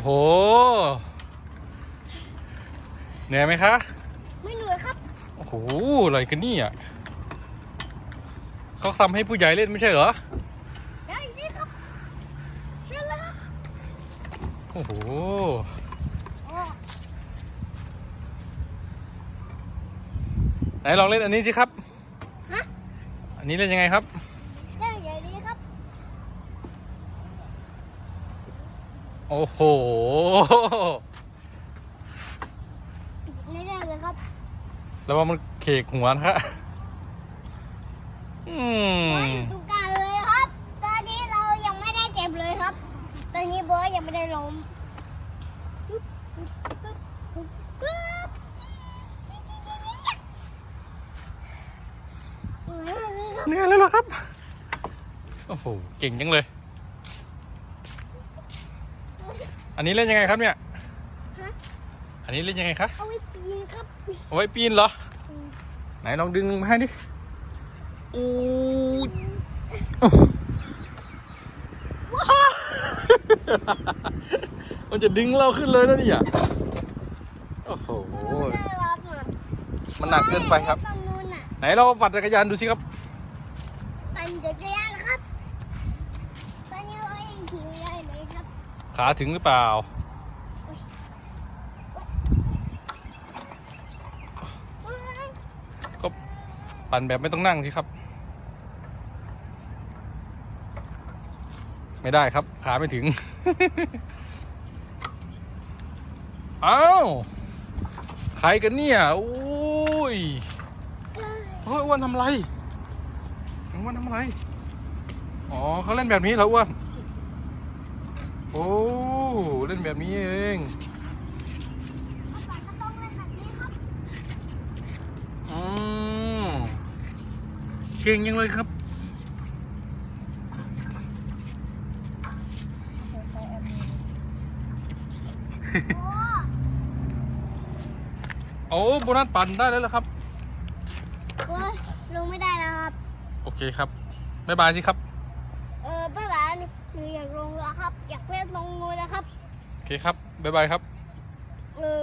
อ้โห เหนื่อยไหมคะ ไม่เหนื่อยครับ โอ้โห อะไรกันเนี่ยเขาทำให้ผู้ใหญ่เล่นไม่ใช่เหรอ ได้สิครับเชิญเลยครับ โอ้โหโอ้ไหนลองเล่นอันนี้สิครับฮะอันนี้เล่นยังไงครับ ได้ใหญ่ดีครับ โอ้โห ไม่ได้เลยครับแล้วว่ามันเคกหัวนะครับอืบอสมอยู่ตรงกลางเลยครับ ตอนนี้เรายังไม่ได้เจ็บเลยครับ ตอนนี้บอสยังไม่ได้ล้มปึ๊บปึ๊บปึ๊บปึ๊บเหนื่อยมากเลยครับเหนื่อยแล้วเหรอครับ โอ้โห เก่งจังเลย อันนี้เล่นยังไงครับเนี่ย ฮะ อันนี้เล่นยังไงคะเอาไว้ปีนครับเอาไว้ปีนเหรออืมไหนลองดึงมาให้ดิอู้มันจะดึงเราขึ้นเลยนะเนี่ย โอ้โห ไม่ได้รับอะมันหนักเกินไปครับ ตรงนู้นน่ะไหนเราปั่นจักรยานดูสิครับ ปั่นจักรยานครับ ตอนนี้เรายังขี่ไม่ได้เลยครับ ขาถึงหรือเปล่า ก็ปั่นแบบไม่ต้องนั่งสิครับ ไม่ได้ครับ ขาไม่ถึง เอ้า ใครกันเนี่ยโอ้ยเฮ้ยอ้วนทำไรอ้วนทำอะไร อ๋อเขาเล่นแบบนี้เหรออ้วน โอ้เล่นแบบนี้เองปั่นก็ต้องเล่นแบบนี้ครับอืมเก่งยังเลยครับโอ้โอ้โบนัสปั่นได้แล้วเหรอครับโอ้ยลงไม่ได้แล้วครับ โอเคครับ บ๊ายบายสิครับ เออป้าป๋าหนู หนูอยากลงแล้วครับ อยากเล่นตรงนู้นนะครับ โอเคครับ บ๊ายบายครับ เออ